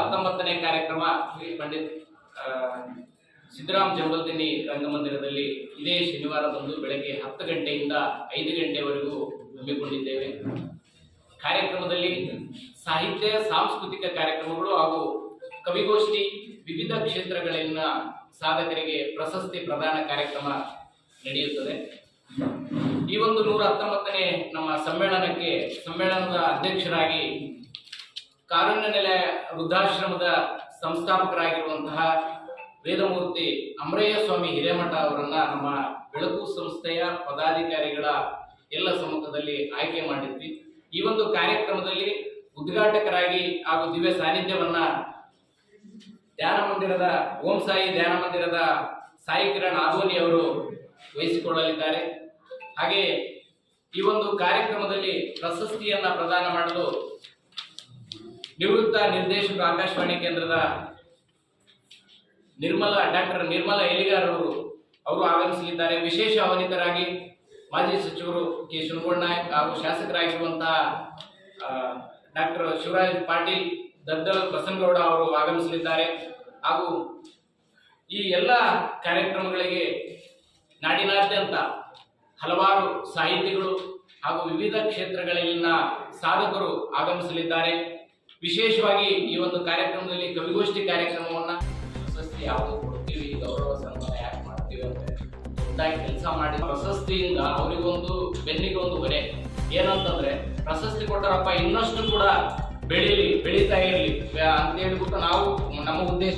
ಹತ್ತೊಂಬತ್ತನೇ ಕಾರ್ಯಕ್ರಮ ಪಂಡಿತ್ ಸಿದ್ದರಾಮ್ ಜಂಬಲ್ದಿನಿ ರಂಗಮಂದಿರದಲ್ಲಿ ಇದೇ ಶನಿವಾರದಂದು ಬೆಳಗ್ಗೆ ಹತ್ತು ಗಂಟೆಯಿಂದ ಐದು ಗಂಟೆವರೆಗೂ ಹಮ್ಮಿಕೊಂಡಿದ್ದೇವೆ. ಕಾರ್ಯಕ್ರಮದಲ್ಲಿ ಸಾಹಿತ್ಯ, ಸಾಂಸ್ಕೃತಿಕ ಕಾರ್ಯಕ್ರಮಗಳು ಹಾಗೂ ಕವಿಗೋಷ್ಠಿ ವಿವಿಧ ಕ್ಷೇತ್ರಗಳಲ್ಲಿನ ಸಾಧಕರಿಗೆ ಪ್ರಶಸ್ತಿ ಪ್ರದಾನ ಕಾರ್ಯಕ್ರಮ ನಡೆಯುತ್ತದೆ. ಈ ಒಂದು ನೂರ ಹತ್ತೊಂಬತ್ತನೇ ನಮ್ಮ ಸಮ್ಮೇಳನಕ್ಕೆ ಸಮ್ಮೇಳನದ ಅಧ್ಯಕ್ಷರಾಗಿ ಕಾರುಣ್ಯ ನೆಲೆ ವೃದ್ಧಾಶ್ರಮದ ಸಂಸ್ಥಾಪಕರಾಗಿರುವಂತಹ ವೇದಮೂರ್ತಿ ಅಮರಯ್ಯ ಸ್ವಾಮಿ ಹಿರೇಮಠ ಅವರನ್ನ ನಮ್ಮ ಬೆಳಕು ಸಂಸ್ಥೆಯ ಪದಾಧಿಕಾರಿಗಳ ಎಲ್ಲ ಸಮ್ಮುಖದಲ್ಲಿ ಆಯ್ಕೆ ಮಾಡಿದ್ವಿ. ಈ ಒಂದು ಕಾರ್ಯಕ್ರಮದಲ್ಲಿ ಉದ್ಘಾಟಕರಾಗಿ ಹಾಗೂ ದಿವ್ಯ ಸಾನ್ನಿಧ್ಯವನ್ನ ಧ್ಯಾನ ಮಂದಿರದ, ಓಂ ಸಾಯಿ ಧ್ಯಾನ ಮಂದಿರದ ಸಾಯಿ ಕಿರಣ್ ಆದೋನಿ ಅವರು ವಹಿಸಿಕೊಳ್ಳಲಿದ್ದಾರೆ. ಹಾಗೆ ಈ ಒಂದು ಕಾರ್ಯಕ್ರಮದಲ್ಲಿ ಪ್ರಶಸ್ತಿಯನ್ನ ಪ್ರದಾನ ಮಾಡಲು ನಿವೃತ್ತ ನಿರ್ದೇಶಕ ಆಕಾಶವಾಣಿ ಕೇಂದ್ರದ ನಿರ್ಮಲ, ಡಾಕ್ಟರ್ ನಿರ್ಮಲ ಎಲಿಗಾರ್ ಅವರು ಆಗಮಿಸಲಿದ್ದಾರೆ. ವಿಶೇಷ ಆಹ್ವಾನಿತರಾಗಿ ಮಾಜಿ ಸಚಿವರು ಕೆ. ಶಿವಗೌಡ ನಾಯಕ್ ಹಾಗೂ ಶಾಸಕರಾಗಿರುವಂತಹ ಡಾಕ್ಟರ್ ಶಿವರಾಜ್ ಪಾಟೀಲ್ ದದ್ದಲ್ ಬಸನಗೌಡ ಅವರು ಆಗಮಿಸಲಿದ್ದಾರೆ. ಹಾಗೂ ಈ ಎಲ್ಲ ಕಾರ್ಯಕ್ರಮಗಳಿಗೆ ನಾಡಿನಾದ್ಯಂತ ಹಲವಾರು ಸಾಹಿತಿಗಳು ಹಾಗೂ ವಿವಿಧ ಕ್ಷೇತ್ರಗಳಲ್ಲಿನ ಸಾಧಕರು ಆಗಮಿಸಲಿದ್ದಾರೆ. ವಿಶೇಷವಾಗಿ ಈ ಒಂದು ಕಾರ್ಯಕ್ರಮದಲ್ಲಿ ಕವಿಗೋಷ್ಠಿ ಕಾರ್ಯಕ್ರಮವನ್ನ ಪ್ರಶಸ್ತಿ ಯಾವುದು ಕೊಡ್ತೀವಿ, ಗೌರವ ಸನ್ಮಾನ ಯಾಕೆ ಮಾಡ್ತೀವಿ ಅಂತ ದೊಡ್ಡಾಗಿ ಕೆಲಸ ಮಾಡಿ ಪ್ರಶಸ್ತಿಯಿಂದ ಅವರಿಗೊಂದು ಬೆನ್ನಿಗೆ ಒಂದು ಹೊರೆ. ಏನಂತಂದ್ರೆ, ಪ್ರಶಸ್ತಿ ಕೊಟ್ಟರಪ್ಪ ಇನ್ನಷ್ಟು ಕೂಡ ಬೆಳೀಲಿ, ಬೆಳೀತಾ ಇರಲಿ. ಅಂತ ಹೇಳ್ಬಿಟ್ಟು ನಾವು ನಮ್ಮ ಉದ್ದೇಶ